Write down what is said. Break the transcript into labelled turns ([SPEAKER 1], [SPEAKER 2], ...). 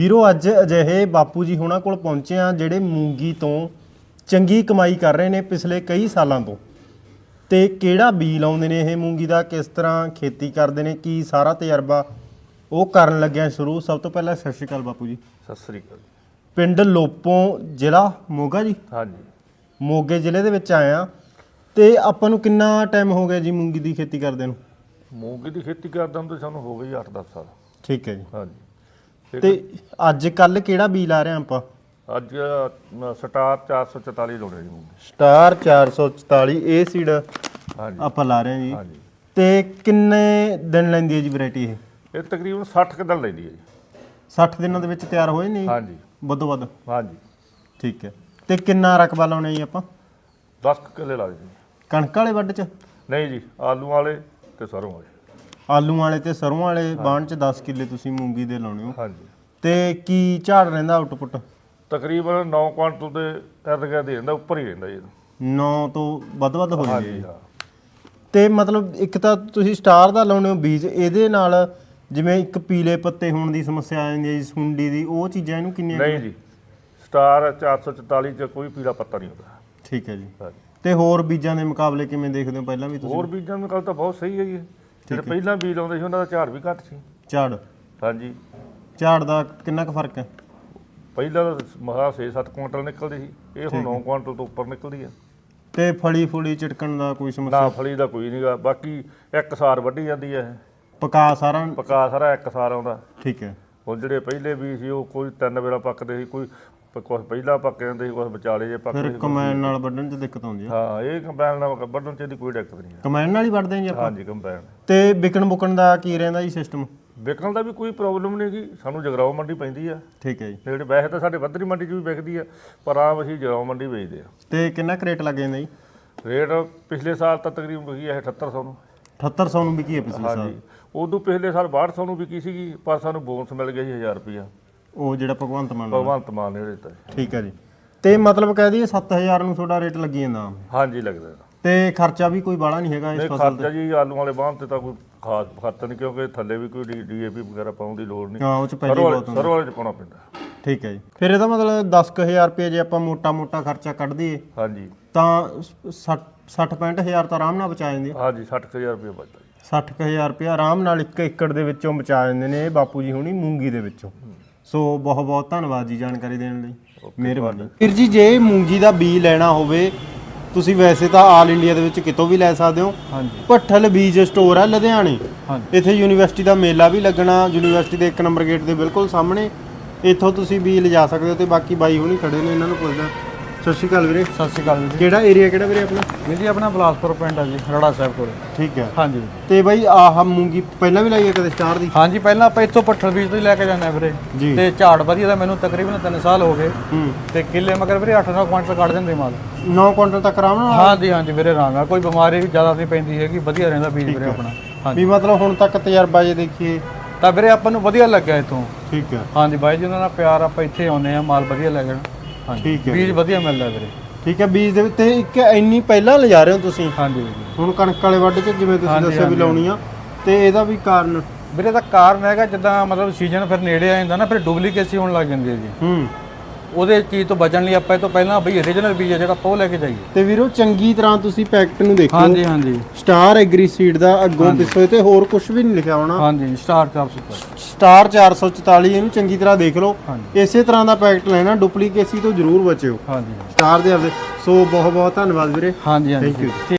[SPEAKER 1] ਵੀਰੋ ਅੱਜ ਅਜਿਹੇ ਬਾਪੂ ਜੀ ਹੋਣਾ ਕੋਲ ਪਹੁੰਚੇ ਆ ਜਿਹੜੇ ਮੂੰਗੀ ਤੋਂ ਚੰਗੀ ਕਮਾਈ ਕਰ ਰਹੇ ਨੇ ਪਿਛਲੇ ਕਈ ਸਾਲਾਂ ਤੋਂ। ਤੇ ਕਿਹੜਾ ਬੀ ਲਾਉਂਦੇ ਨੇ ਇਹ ਮੂੰਗੀ ਦਾ ਕਿਸ ਤਰ੍ਹਾਂ ਖੇਤੀ ਕਰਦੇ ਨੇ ਕੀ ਸਾਰਾ ਤਜਰਬਾ ਉਹ ਕਰਨ ਲੱਗਿਆ ਸ਼ੁਰੂ? ਸਭ ਤੋਂ ਪਹਿਲਾਂ ਸਤਿ ਸ਼੍ਰੀ ਅਕਾਲ ਬਾਪੂ ਜੀ।
[SPEAKER 2] ਸਤਿ ਸ੍ਰੀ ਅਕਾਲ।
[SPEAKER 1] ਪਿੰਡ ਲੋਪੋਂ ਜ਼ਿਲ੍ਹਾ ਮੋਗਾ ਜੀ?
[SPEAKER 2] ਹਾਂਜੀ।
[SPEAKER 1] ਮੋਗੇ ਜ਼ਿਲ੍ਹੇ ਦੇ ਵਿੱਚ ਆਏ ਆ। ਤੇ ਆਪਾਂ ਨੂੰ ਕਿੰਨਾ ਟਾਈਮ ਹੋ ਗਿਆ ਜੀ ਮੂੰਗੀ ਦੀ ਖੇਤੀ ਕਰਦੇ ਨੂੰ?
[SPEAKER 2] ਮੂੰਗੀ ਦੀ ਖੇਤੀ ਕਰਦਾ ਤਾਂ ਸਾਨੂੰ ਹੋ ਗਈ 8-10 ਸਾਲ।
[SPEAKER 1] ਠੀਕ ਹੈ ਜੀ।
[SPEAKER 2] ਹਾਂਜੀ।
[SPEAKER 1] ਤੇ ਅੱਜ ਕੱਲ ਕਿਹੜਾ ਬੀ ਲਾ ਰਹੇ ਆਪਾਂ?
[SPEAKER 2] ਅੱਜ ਅ, ਸਟਾਰ 444 ਲਾਉਣੇ ਜੀ ਮੂੰਗੀ
[SPEAKER 1] ਸਟਾਰ 444 ਇਹ ਸੀਡ
[SPEAKER 2] ਹਾਂਜੀ।
[SPEAKER 1] ਆਪਾਂ ਲਾ ਰਹੇ ਹਾਂ ਜੀ।
[SPEAKER 2] ਹਾਂਜੀ।
[SPEAKER 1] ਤੇ ਕਿੰਨੇ ਦਿਨ ਲੈਂਦੀ ਹੈ ਜੀ ਵੈਰਾਈਟੀ ਇਹ?
[SPEAKER 2] ਇਹ ਤਕਰੀਬਨ 60 ਕਿੱਦਾਂ ਲੈਂਦੀ ਹੈ ਜੀ।
[SPEAKER 1] 60 ਦਿਨਾਂ ਦੇ ਵਿੱਚ ਤਿਆਰ ਹੋਏ ਨਹੀਂ?
[SPEAKER 2] ਹਾਂਜੀ।
[SPEAKER 1] ਵੱਧੋ ਵੱਧ?
[SPEAKER 2] ਹਾਂਜੀ।
[SPEAKER 1] ਠੀਕ ਹੈ। ਤੇ ਕਿੰਨਾ ਰਕਬਾ ਲਾਉਣਾ ਜੀ ਆਪਾਂ?
[SPEAKER 2] 10 ਕਿੱਲੇ ਲਾ ਜੀ।
[SPEAKER 1] ਕਣਕ ਵਾਲੇ ਵੱਢ ਚ?
[SPEAKER 2] ਨਹੀਂ ਜੀ ਆਲੂ ਵਾਲੇ ਤੇ ਸਰੋਂ ਵਾਲੇ।
[SPEAKER 1] ਆਲੂ ਵਾਲੇ ਤੇ ਸਰੋਂ ਵਾਲੇ ਬਾਣ ਚ 10 ਕਿੱਲੇ ਤੁਸੀਂ ਮੂੰਗੀ ਦੇ ਲਾਉਣੇ ਹੋ।
[SPEAKER 2] ਹਾਂਜੀ।
[SPEAKER 1] ਤੇ ਕੀ ਝਾੜ ਰਹਿੰਦਾ ਆਊਟਪੁੱਟ
[SPEAKER 2] ਤਕਰੀਬਨ 9 ਕੁਆਂਟਲ ਦੇ ਇਰਦ ਗਿਰਦ ਦੇ ਜਾਂਦਾ ਉੱਪਰ ਹੀ ਰਹਿੰਦਾ ਜੀ।
[SPEAKER 1] 9 ਤੋਂ ਵੱਧ ਵੱਧ ਹੋ ਜਾਂਦੀ
[SPEAKER 2] ਹਾਂਜੀ
[SPEAKER 1] ਹੈ।
[SPEAKER 2] ਹਾਂ
[SPEAKER 1] ਤੇ ਮਤਲਬ ਇੱਕ ਤਾਂ ਤੁਸੀਂ ਸਟਾਰ ਦਾ ਲਾਉਣੇ ਹੋ ਬੀਜ ਇਹਦੇ ਨਾਲ ਜਿਵੇਂ ਇੱਕ ਪੀਲੇ ਪੱਤੇ ਹੋਣ ਦੀ ਸਮੱਸਿਆ ਆ ਜਾਂਦੀ ਹੈ ਜੀ ਸੁੰਡੀ ਦੀ ਉਹ ਚੀਜ਼ਾਂ ਇਹਨੂੰ ਕਿੰਨੀਆਂ
[SPEAKER 2] ਨਹੀਂ ਜੀ ਸਟਾਰ 444 ਚ ਕੋਈ ਪੀਲਾ ਪੱਤਾ ਨਹੀਂ ਹੁੰਦਾ।
[SPEAKER 1] ਠੀਕ ਹੈ ਜੀ।
[SPEAKER 2] ਹਾਂਜੀ।
[SPEAKER 1] ਤੇ ਹੋਰ ਬੀਜਾਂ ਦੇ ਮੁਕਾਬਲੇ ਕਿਵੇਂ ਦੇਖਦੇ ਹੋ? ਪਹਿਲਾਂ ਵੀ ਤੁਸੀਂ?
[SPEAKER 2] ਹੋਰ ਬੀਜਾਂ ਦੀ ਗੱਲ ਤਾਂ ਬਹੁਤ ਸਹੀ ਹੈ ਜੀ। ਜਿਹੜੇ ਪਹਿਲਾਂ ਬੀਜ ਲਾਉਂਦੇ ਸੀ ਉਹਨਾਂ ਦਾ ਝਾੜ ਵੀ ਘੱਟ ਸੀ।
[SPEAKER 1] ਝਾੜ?
[SPEAKER 2] ਹਾਂਜੀ।
[SPEAKER 1] ਝਾੜ ਦਾ ਕਿੰਨਾ ਕੁ ਫ਼ਰਕ ਹੈ?
[SPEAKER 2] ਪਹਿਲਾਂ ਤਾਂ ਮਹਾ 6-7 ਕੁਇੰਟਲ ਨਿਕਲਦੀ ਸੀ ਇਹ ਹੁਣ 9 ਕੁਇੰਟਲ ਤੋਂ ਉੱਪਰ ਨਿਕਲਦੀ ਹੈ
[SPEAKER 1] ਤੇ ਫਲੀ ਫੁਲੀ ਚਿਟਕਣ ਦਾ ਕੋਈ ਸਮੱਸਿਆ?
[SPEAKER 2] ਨਾ ਫਲੀ ਦਾ ਕੋਈ ਨਹੀਂਗਾ ਬਾਕੀ ਇੱਕ ਸਾਰ ਵੱਢੀ ਜਾਂਦੀ ਹੈ
[SPEAKER 1] ਪਕਾ ਸਾਰਾ?
[SPEAKER 2] ਪਕਾ ਸਾਰਾ ਇੱਕ ਸਾਰ ਆਉਂਦਾ।
[SPEAKER 1] ਠੀਕ ਹੈ।
[SPEAKER 2] ਹੁਣ ਜਿਹੜੇ ਪਹਿਲੇ ਵੀ ਸੀ ਉਹ ਕੋਈ ਤਿੰਨ ਵੇਲਾ ਪੱਕਦੇ ਸੀ ਕੋਈ ਕੁਛ ਪਹਿਲਾਂ ਪੱਕ ਜਾਂਦੇ ਸੀ ਕੁਝ ਵਿਚਾਲੇ ਜੇ ਪੱਕਦੇ
[SPEAKER 1] ਫਿਰ ਕਮੈਨ ਨਾਲ ਵੱਢਣ 'ਚ ਦਿੱਕਤ ਆਉਂਦੀ ਹੈ
[SPEAKER 2] ਹਾਂ ਇਹ ਕੰਬਾਈਨ ਨਾਲ ਵੱਢਣ ਚ ਇਹਦੀ ਕੋਈ ਦਿੱਕਤ ਨਹੀਂ ਹੈ
[SPEAKER 1] ਕਮੈਨ ਨਾਲ ਹੀ ਵੱਢਦੇ ਹਾਂ ਜੀ ਆਪਾਂ?
[SPEAKER 2] ਹਾਂਜੀ ਕੰਬਾਈਨ।
[SPEAKER 1] ਤੇ ਵਿਕਣ ਬੁਕਣ ਦਾ ਕੀ ਰਹਿੰਦਾ ਜੀ ਸਿਸਟਮ
[SPEAKER 2] ਵਿਕਣ ਦਾ ਵੀ ਕੋਈ ਪ੍ਰੋਬਲਮ ਨਹੀਂ ਗੀ ਸਾਨੂੰ ਜਗਰਾਉ ਮੰਡੀ ਪੈਂਦੀ ਆ।
[SPEAKER 1] ਠੀਕ ਹੈ ਜੀ।
[SPEAKER 2] ਜਿਹੜੇ ਵੈਸੇ ਤਾਂ ਸਾਡੇ ਬੱਦਰੀ ਮੰਡੀ 'ਚ ਵੀ ਵਿਕਦੀ ਆ ਪਰ ਆਮ ਅਸੀਂ ਜਗਰਾਉ ਮੰਡੀ ਵੇਚਦੇ ਆ।
[SPEAKER 1] ਤੇ ਕਿੰਨਾ ਕਰੇਟ ਲੱਗ ਜਾਂਦਾ ਜੀ?
[SPEAKER 2] ਰੇਟ ਪਿਛਲੇ ਸਾਲ ਤਾਂ ਤਕਰੀਬਨ ਵਿਕੀ ਹੈ 7800 ਨੂੰ।
[SPEAKER 1] 7800 ਨੂੰ ਵਿਕੀ ਹੈ ਪਿਛਲੇ ਸਾਲ।
[SPEAKER 2] ਹਾਂਜੀ ਉਦੋਂ ਪਿਛਲੇ ਸਾਲ 6200 ਨੂੰ ਵਿਕੀ ਸੀਗੀ ਪਰ ਸਾਨੂੰ ਬੋਨਸ ਮਿਲ ਗਿਆ ਸੀ 1000 ਰੁਪਇਆ
[SPEAKER 1] ਉਹ ਜਿਹੜਾ ਭਗਵੰਤ ਮਾਨ ਨਾਲ
[SPEAKER 2] ਭਗਵੰਤ ਮਾਨ ਨੇ ਦਿੱਤਾ।
[SPEAKER 1] ਠੀਕ ਹੈ ਜੀ। ਤੇ ਮਤਲਬ ਕਹਿ ਦਈਏ 7000 ਨੂੰ ਤੁਹਾਡਾ ਰੇਟ ਲੱਗੀ ਜਾਂਦਾ।
[SPEAKER 2] ਹਾਂਜੀ ਲੱਗਦਾ
[SPEAKER 1] ਤੇ ਖਰਚਾ ਵੀ ਕੋਈ ਬਾਹਲਾ ਨਹੀਂ ਹੈਗਾ ਇਸ
[SPEAKER 2] ਨਹੀਂ
[SPEAKER 1] ਫਸਲ
[SPEAKER 2] ਖਰਚਾ ਜੀ ਆਲੂ ਵਾਲੇ ਬਾਂਹ ਤੇ ਤਾਂ ਕੋਈ ਖਾਸ ਖਰਚਾ ਨਹੀਂ ਕਿਉਂਕਿ ਥੱਲੇ ਵੀ ਕੋਈ ਡੀਏਪੀ ਵਗੈਰਾ ਪਾਉਣ ਦੀ ਲੋੜ ਨਹੀਂ।
[SPEAKER 1] ਹਾਂ ਉਹ ਚ ਪਹਿਲੇ
[SPEAKER 2] ਸਰੋਂ
[SPEAKER 1] ਹੀ
[SPEAKER 2] ਵਾਲੇ
[SPEAKER 1] ਬਹੁਤ
[SPEAKER 2] ਸਰੋਂ ਵਾਲੇ ਚ ਪਾਉਣਾ ਪੈਂਦਾ।
[SPEAKER 1] ਠੀਕ ਹੈ ਜੀ। ਫਿਰ ਇਹਦਾ ਮਤਲਬ 10000 ਰੁਪਏ ਜੇ ਆਪਾਂ ਮੋਟਾ ਮੋਟਾ ਖਰਚਾ ਕੱਢ ਦਈਏ
[SPEAKER 2] ਹਾਂਜੀ।
[SPEAKER 1] ਤਾਂ 60 60 65000 ਤਾਂ ਆਰਾਮ ਨਾਲ ਬਚਾ ਜਾਂਦੇ ਆ।
[SPEAKER 2] ਹਾਂਜੀ 60000 ਰੁਪਇਆ ਬਚਦਾ ਜੀ।
[SPEAKER 1] 60000 ਰੁਪਏ ਆਰਾਮ ਨਾਲ ਇੱਕ ਏਕੜ ਦੇ ਵਿੱਚੋਂ ਬਚਾ ਜਾਂਦੇ ਨੇ ਇਹ ਬਾਪੂ ਜੀ ਹੁਣੀ ਮੂੰਗੀ ਦੇ ਵਿੱਚੋਂ। ਸੋ ਬਹੁਤ ਬਹੁਤ ਧੰਨਵਾਦ ਜੀ ਜਾਣਕਾਰੀ ਦੇਣ ਲਈ। ਮਿਹਰਬਾਨੀ। ਵੀਰ ਜੀ ਜੇ ਮੂੰਗੀ ਦਾ ਬੀ ਲੈਣਾ ਹੋਵੇ ਤੁਸੀਂ ਵੈਸੇ ਤਾਂ ਆਲ ਇੰਡੀਆ ਦੇ ਵਿੱਚ ਕਿਤੋਂ ਵੀ ਲੈ ਸਕਦੇ ਹੋ।
[SPEAKER 3] ਹਾਂਜੀ।
[SPEAKER 1] ਭੱਠਲ ਬੀਜ ਸਟੋਰ ਹੈ ਲੁਧਿਆਣੇ।
[SPEAKER 3] ਹਾਂਜੀ।
[SPEAKER 1] ਇੱਥੇ ਯੂਨੀਵਰਸਿਟੀ ਦਾ ਮੇਲਾ ਵੀ ਲੱਗਣਾ ਯੂਨੀਵਰਸਿਟੀ ਦੇ ਇੱਕ ਨੰਬਰ ਗੇਟ ਦੇ ਬਿਲਕੁਲ ਸਾਹਮਣੇ। ਇੱਥੋਂ ਤੁਸੀਂ ਬੀ ਲਿਜਾ ਸਕਦੇ ਹੋ ਤੇ ਬਾਕੀ ਬਾਈ ਹੁਣੀ ਖੜੇ ਨੇ ਇਹਨਾਂ ਨੂੰ ਪੁੱਛਦਾ ਸਤਿ ਸ਼੍ਰੀ ਅਕਾਲ ਵੀਰੇ।
[SPEAKER 3] ਸਤਿ ਸ਼੍ਰੀ ਅਕਾਲ ਜੀ
[SPEAKER 1] ਕਿਹੜਾ ਏਰੀਆ ਕਿਹੜਾ ਵੀਰੇ ਆਪਣਾ?
[SPEAKER 3] ਵੀਰ ਜੀ ਆਪਣਾ ਬਲਾਸਪੁਰ ਪਿੰਡ ਆ ਜੀ ਰੜਾ ਸਾਹਿਬ ਕੋਲ।
[SPEAKER 1] ਠੀਕ ਹੈ।
[SPEAKER 3] ਹਾਂਜੀ।
[SPEAKER 1] ਤੇ ਬਾਈ ਆਹ ਮੂੰਗੀ ਪਹਿਲਾਂ ਵੀ ਲਾਈ ਹੈ ਕਦੇ ਸਟਾਰ ਦੀ?
[SPEAKER 3] ਹਾਂਜੀ ਪਹਿਲਾਂ ਆਪਾਂ ਇੱਥੋਂ ਪੱਠਲ ਬੀਜ ਤੋਂ ਹੀ ਲੈ ਕੇ ਜਾਂਦੇ ਆ ਵੀਰੇ।
[SPEAKER 1] ਜੀ।
[SPEAKER 3] ਤੇ ਝਾੜ ਵਧੀਆ ਦਾ ਮੈਨੂੰ ਤਕਰੀਬਨ 3 ਸਾਲ ਹੋ ਗਏ।
[SPEAKER 1] ਹੂੰ।
[SPEAKER 3] ਤੇ ਕਿੱਲੇ ਮਗਰ ਵੀਰੇ 8-9 ਕੁਇੰਟਲ ਕੱਢ ਦਿੰਦੇ ਮਾਲ।
[SPEAKER 1] 9 ਕੁਇੰਟਲ ਤੱਕ ਆਰਾਮ ਨਾਲ?
[SPEAKER 3] ਹਾਂਜੀ ਹਾਂਜੀ ਵੀਰੇ ਆਰਾਮ ਨਾਲ। ਕੋਈ ਬਿਮਾਰੀ ਵੀ ਜ਼ਿਆਦਾ ਨਹੀਂ ਪੈਂਦੀ ਹੈਗੀ ਵਧੀਆ ਰਹਿੰਦਾ ਬੀਜ ਵੀਰੇ ਆਪਣਾ। ਹਾਂਜੀ।
[SPEAKER 1] ਵੀ ਮਤਲਬ ਹੁਣ ਤੱਕ ਤਜਰਬਾ ਜੇ ਦੇਖੀਏ।
[SPEAKER 3] ਤਾਂ ਵੀਰੇ ਆਪਾਂ ਨੂੰ ਵਧੀਆ ਲੱਗਿਆ ਇੱਥੋਂ।
[SPEAKER 1] ਠੀਕ ਹੈ।
[SPEAKER 3] ਹਾਂਜੀ ਬਾਈ ਜੀ ਉਹਨਾਂ ਨਾਲ ਪਿਆਰ ਆਪਾਂ ਇੱਥੇ ਆਉਂਦੇ ਆ ਮਾਲ ਵਧੀਆ ਲੱਗਣ ਹਾਂਜੀ।
[SPEAKER 1] ਠੀਕ ਹੈ
[SPEAKER 3] ਬੀਜ ਵਧੀਆ ਮਿਲਦਾ ਵੀਰੇ।
[SPEAKER 1] ਠੀਕ ਹੈ ਬੀਜ ਦੇ ਵਿੱਚ ਤੇ ਇੱਕ ਇੰਨੀ ਪਹਿਲਾਂ ਲਿਜਾ ਰਹੇ ਹੋ ਤੁਸੀਂ?
[SPEAKER 3] ਹਾਂਜੀ ਵੀਰੇ।
[SPEAKER 1] ਹੁਣ ਕਣਕ ਵਾਲੇ ਵੱਢ ਚ ਜਿਵੇਂ ਤੁਸੀਂ
[SPEAKER 3] ਹਾਂਜੀ,
[SPEAKER 1] ਦੱਸਿਆ ਵੀ
[SPEAKER 3] ਹਾਂਜੀ।
[SPEAKER 1] ਲਾਉਣੀ ਆ। ਤੇ ਇਹਦਾ ਵੀ ਕਾਰਨ?
[SPEAKER 3] ਵੀਰੇ ਦਾ ਕਾਰਨ ਹੈਗਾ ਜਿੱਦਾਂ ਮਤਲਬ ਸੀਜ਼ਨ ਫਿਰ ਨੇੜੇ ਆ ਜਾਂਦਾ ਨਾ ਫਿਰ ਡੁਪਲੀਕੇਸੀ ਹੋਣ ਲੱਗ ਜਾਂਦੀ ਹੈ ਜੀ।
[SPEAKER 1] ਹੂੰ।
[SPEAKER 3] ਉਹਦੇ ਚੀਜ਼ ਤੋਂ ਬਚਣ ਲਈ ਆਪਾਂ ਇਹ ਤੋਂ ਪਹਿਲਾਂ ਬਈ ਓਰੀਜਨਲ ਬੀਜ ਹੈ ਜਿਹੜਾ ਆਪਾਂ ਉਹ ਲੈ ਕੇ ਜਾਈਏ।
[SPEAKER 1] ਤੇ ਵੀਰੋ ਚੰਗੀ ਤਰ੍ਹਾਂ ਤੁਸੀਂ ਪੈਕਟ ਨੂੰ ਦੇਖੋ
[SPEAKER 3] ਹਾਂਜੀ ਹਾਂਜੀ।
[SPEAKER 1] ਸਟਾਰ ਐਗਰੀ ਸੀਡ ਦਾ ਅੱਗੋਂ ਪਿੱਛੋਂ ਤੇ ਹੋਰ ਕੁਝ ਵੀ ਨਹੀਂ ਲਿਖਿਆ ਹੋਣਾ।
[SPEAKER 3] ਹਾਂਜੀ ਸਟਾਰ ਚਾਪ ਸੁਪਰ
[SPEAKER 1] ਸਟਾਰ 444 ਇਹਨੂੰ ਚੰਗੀ ਤਰ੍ਹਾਂ ਦੇਖ ਲਓ।
[SPEAKER 3] ਹਾਂਜੀ।
[SPEAKER 1] ਇਸੇ ਤਰ੍ਹਾਂ ਦਾ ਪੈਕਟ ਲੈਣਾ ਡੁਪਲੀਕੇਸੀ ਤੋਂ ਜ਼ਰੂਰ ਬਚਿਓ।
[SPEAKER 3] ਹਾਂਜੀ।
[SPEAKER 1] ਸਟਾਰ ਦੇ ਆਪਦੇ। ਸੋ ਬਹੁਤ ਬਹੁਤ ਧੰਨਵਾਦ ਵੀਰੇ।
[SPEAKER 3] ਹਾਂਜੀ
[SPEAKER 1] Thank you.
[SPEAKER 3] ਹਾਂਜੀ